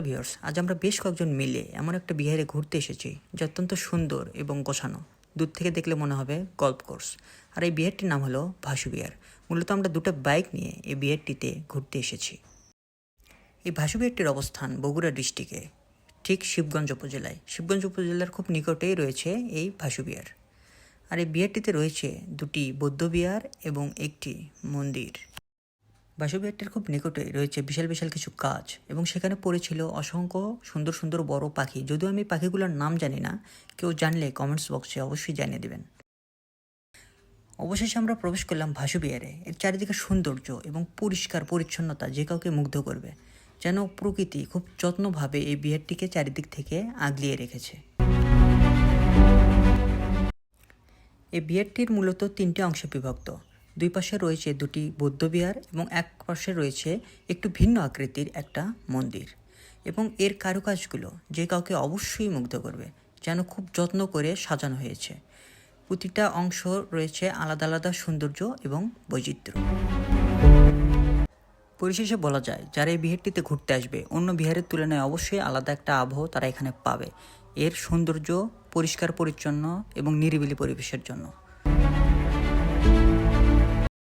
Hello viewers, আজ আমরা বেশ কয়েকজন মিলে এমন একটা বিহারে ঘুরতে এসেছি যা অত্যন্ত সুন্দর এবং গোছানো। দূর থেকে দেখলে মনে হবে গল্ফ কোর্স। আর এই বিহারটির নাম হলো ভাসু বিহার। মূলত আমরা দুটো বাইক নিয়ে এই বিহারটিতে ঘুরতে এসেছি। এই ভাসু বিহারটির অবস্থান বগুড়া ডিস্ট্রিক্টে, ঠিক শিবগঞ্জ উপজেলায়। শিবগঞ্জ উপজেলার খুব নিকটেই রয়েছে এই ভাসু বিহার। আর এই বিহারটিতে রয়েছে দুটি বৌদ্ধ বিহার এবং একটি মন্দির। বাসুবিহারটির খুব নিকটে রয়েছে বিশাল বিশাল কিছু গাছ এবং সেখানে পড়েছিল অসংখ্য সুন্দর সুন্দর বড় পাখি। যদিও আমি পাখিগুলোর নাম জানি না, কেউ জানলে কমেন্টস বক্সে অবশ্যই জানিয়ে দেবেন। অবশেষে আমরা প্রবেশ করলাম ভাসুবিহারে। এর চারিদিকে সৌন্দর্য এবং পরিষ্কার পরিচ্ছন্নতা যে কাউকে মুগ্ধ করবে, যেন প্রকৃতি খুব যত্নভাবে এই বিহারটিকে চারিদিক থেকে আগলিয়ে রেখেছে। এই বিহারটির মূলত তিনটি অংশে বিভক্ত। দুই পাশে রয়েছে দুটি বৌদ্ধবিহার এবং এক পাশে রয়েছে একটু ভিন্ন আকৃতির একটা মন্দির। এবং এর কারুকাজগুলো যে কাউকে অবশ্যই মুগ্ধ করবে, যেন খুব যত্ন করে সাজানো হয়েছে। প্রতিটা অংশ রয়েছে আলাদা আলাদা সৌন্দর্য এবং বৈচিত্র্য। পরিশেষে বলা যায়, যারা এই বিহারটিতে ঘুরতে আসবে, অন্য বিহারের তুলনায় অবশ্যই আলাদা একটা আবহ তারা এখানে পাবে। এর সৌন্দর্য পরিষ্কার পরিচ্ছন্ন এবং নিরিবিলি পরিবেশের জন্য।